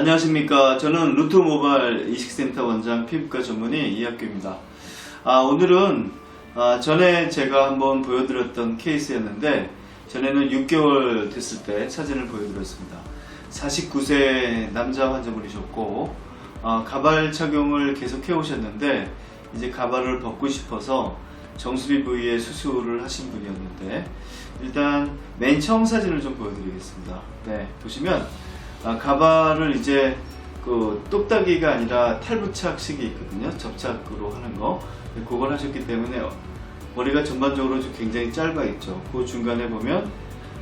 안녕하십니까. 저는 루트 모바일 이식센터 원장 피부과 전문의 이학규입니다. 아, 오늘은 아, 전에 제가 한번 보여드렸던 케이스였는데 전에는 6개월 됐을 때 사진을 보여드렸습니다. 49세 남자 환자분이셨고 아, 가발 착용을 계속 해 오셨는데 이제 가발을 벗고 싶어서 정수리 부위에 수술을 하신 분이었는데 일단 맨 처음 사진을 좀 보여드리겠습니다. 네, 보시면 아, 가발을 이제 그 똑딱이가 아니라 탈부착식이 있거든요. 접착으로 하는 거. 네, 그걸 하셨기 때문에 머리가 전반적으로 좀 굉장히 짧아 있죠. 그 중간에 보면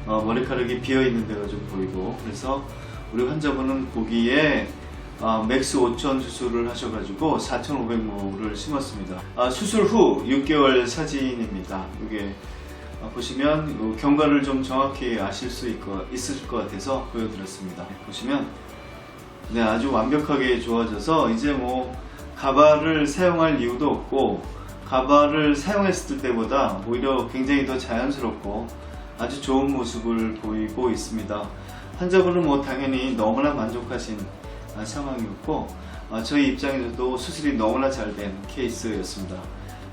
어, 머리카락이 비어 있는 데가 좀 보이고 그래서 우리 환자분은 거기에 아, 맥스 5천 수술을 하셔가지고 4,500모를 심었습니다. 아, 수술 후 6개월 사진입니다. 이게 아, 보시면 요 경과를 좀 정확히 아실 수 있, 있을 것 같아서 보여드렸습니다. 보시면 네, 아주 완벽하게 좋아져서 이제 뭐 가발을 사용할 이유도 없고 가발을 사용했을 때보다 오히려 굉장히 더 자연스럽고 아주 좋은 모습을 보이고 있습니다. 환자분은 뭐 당연히 너무나 만족하신 아, 상황이었고 아, 저희 입장에서도 수술이 너무나 잘 된 케이스였습니다.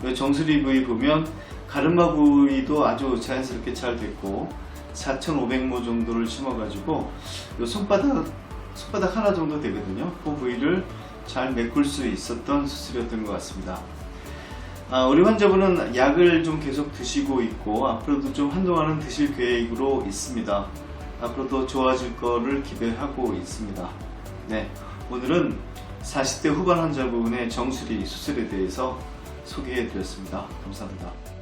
요 정수리 부위 보면 가르마 부위도 아주 자연스럽게 잘 됐고 4,500모 정도를 심어가지고 요 손바닥 손바닥 하나 정도 되거든요. 그 부위를 잘 메꿀 수 있었던 수술이었던 것 같습니다. 아, 우리 환자분은 약을 좀 계속 드시고 있고 앞으로도 좀 한동안은 드실 계획으로 있습니다. 앞으로도 좋아질 거를 기대하고 있습니다. 네, 오늘은 40대 후반 환자분의 정수리 수술에 대해서 소개해 드렸습니다. 감사합니다.